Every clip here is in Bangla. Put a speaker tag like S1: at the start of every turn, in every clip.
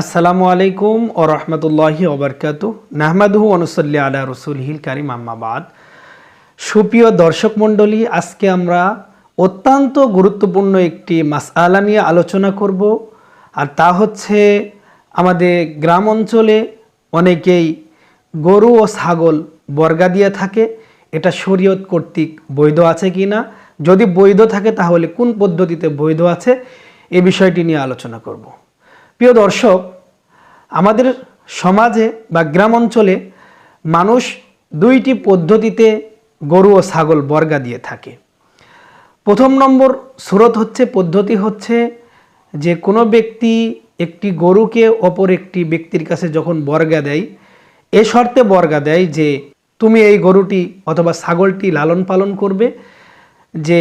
S1: আসসালামু আলাইকুম ও রহমতুল্লাহি ওবরকাত নাহমাদহু অনুসল্লি আলা রসুলহিল কারিম আম্মাবাদ সুপ্রিয় দর্শক মণ্ডলী, আজকে আমরা অত্যন্ত গুরুত্বপূর্ণ একটি মাসআলা নিয়ে আলোচনা করব, আর তা হচ্ছে আমাদের গ্রাম অঞ্চলে অনেকেই গরু ও ছাগল বর্গা দিয়ে থাকে। এটা শরীয়ত কর্তৃক বৈধ আছে কি না? যদি বৈধ থাকে, তাহলে কোন পদ্ধতিতে বৈধ আছে? এ বিষয়টি নিয়ে আলোচনা করব। প্রিয় দর্শক, আমাদের সমাজে বা গ্রাম অঞ্চলে মানুষ দুইটি পদ্ধতিতে গরু ও ছাগল বর্গা দিয়ে থাকে। প্রথম নম্বর স্রোত হচ্ছে, পদ্ধতি হচ্ছে যে কোনো ব্যক্তি একটি গরুকে অপর একটি ব্যক্তির কাছে যখন বর্গা দেয়, এ শর্তে বর্গা দেয় যে তুমি এই গরুটি অথবা ছাগলটি লালন পালন করবে, যে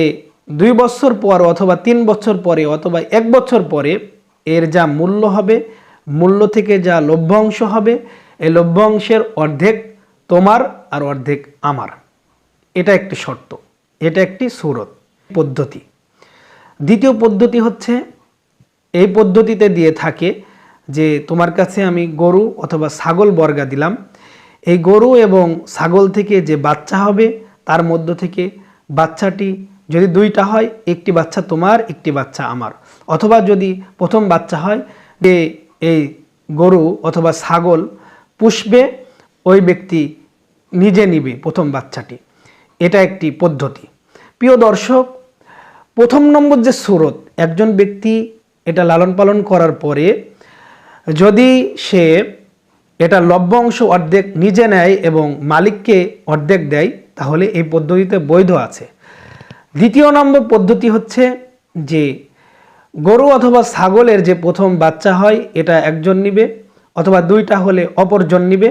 S1: দুই বছর পর অথবা তিন বছর পরে অথবা এক বছর পরে এর যা মূল্য হবে, মূল্য থেকে যা লভ্যাংশ হবে, এই লভ্যাংশের অর্ধেক তোমার আর অর্ধেক আমার। এটা একটি শর্ত, এটা একটি সুরত, পদ্ধতি। দ্বিতীয় পদ্ধতি হচ্ছে, এই পদ্ধতিতে দিয়ে থাকে যে তোমার কাছে আমি গরু অথবা ছাগল বর্গা দিলাম। এই গরু এবং ছাগল থেকে যে বাচ্চা হবে, তার মধ্য থেকে বাচ্চাটি যদি দুইটা হয়, একটি বাচ্চা তোমার, একটি বাচ্চা আমার। অথবা যদি প্রথম বাচ্চা হয়, যে এই গরু অথবা ছাগল পুষবে, ওই ব্যক্তি নিজে নিবে প্রথম বাচ্চাটি। এটা একটি পদ্ধতি। প্রিয় দর্শক, প্রথম নম্বর যে সুরত, একজন ব্যক্তি এটা লালন পালন করার পরে যদি সে এটা লভ্যাংশ অর্ধেক নিজে নেয় এবং মালিককে অর্ধেক দেয়, তাহলে এই পদ্ধতিতে বৈধ আছে। দ্বিতীয় নম্বর পদ্ধতি হচ্ছে যে গরু অথবা ছাগলের যে প্রথম বাচ্চা হয়, এটা একজন নিবে অথবা দুইটা হলে অপরজন নিবে।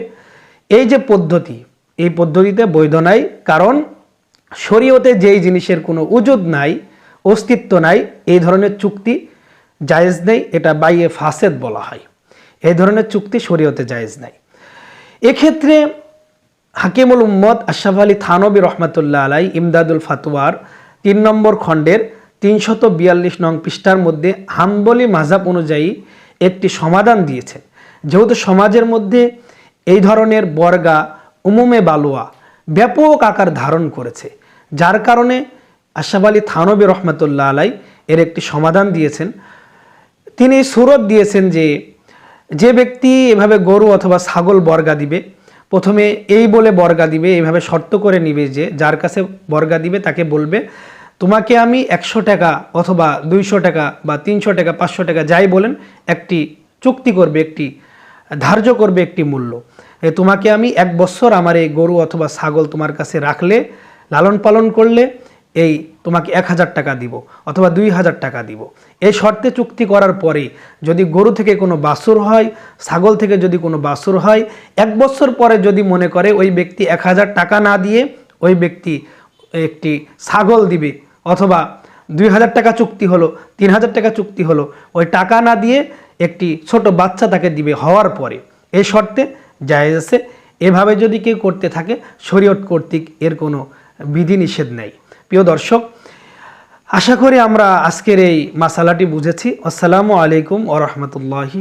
S1: এই যে পদ্ধতি, এই পদ্ধতিতে বৈধ নাই, কারণ শরীয়তে যেই জিনিসের কোনো উজুদ নাই, অস্তিত্ব নাই, এই ধরনের চুক্তি জায়েজ নেই, এটা বাইয়ে ফাসেদ বলা হয়। এই ধরনের চুক্তি শরীয়তে জায়েজ নাই। এক্ষেত্রে হাকিমুল উম্মদ আশরাফ আলী থানবী রহমতুল্লাহ আলাই ইমদাদুল ফাতোয়ার তিন নম্বর খণ্ডের তিনশত বিয়াল্লিশ নং পৃষ্ঠার মধ্যে হাম্বলি মাঝাব অনুযায়ী একটি সমাধান দিয়েছেন যেহেতু সমাজের মধ্যে এই ধরনের বর্গা, উমুমে বালুয়া ব্যাপক আকার ধারণ করেছে, যার কারণে আশরাফ আলী থানবী রহমতুল্লাহ আলাই এর একটি সমাধান দিয়েছেন। তিনি সুরত দিয়েছেন যে যে ব্যক্তি এভাবে গরু অথবা ছাগল বর্গা দিবে, প্রথমে এই বলে বর্গা দিবে এইভাবে শর্ত করে নিবে যে, যার কাছে বর্গা দিবে তাকে বলবে তোমাকে আমি একশো টাকা অথবা দুইশো টাকা বা তিনশো টাকা, পাঁচশো টাকা যাই বলেন, একটি চুক্তি করবে, একটি ধার্য করবে, একটি মূল্য। তোমাকে আমি এক বছর আমার এই গরু অথবা ছাগল তোমার কাছে রাখলে, লালন পালন করলে, এই তোমাকে এক হাজার টাকা দিব অথবা দুই হাজার টাকা দিব। এই শর্তে চুক্তি করার পরে যদি গরু থেকে কোনো বাসুর হয়, ছাগল থেকে যদি কোনো বাসুর হয়, এক বছর পরে যদি মনে করে ওই ব্যক্তি এক হাজার টাকা না দিয়ে ওই ব্যক্তি একটি ছাগল দিবে অথবা দুই হাজার টাকা চুক্তি হলো, তিন হাজার টাকা চুক্তি হলো, ওই টাকা না দিয়ে একটি ছোট বাচ্চা তাকে দিবে হওয়ার পরে। এই শর্তে জায়েজ আছে, এভাবে যদি কেউ করতে থাকে, শরীয়ত কর্তৃক এর কোনো বিধিনিষেধ নেই। প্রিয় দর্শক, আশা করি আমরা আজকের এই মাসালাটি বুঝেছি। আসসালামু আলাইকুম ও রহমতুল্লাহি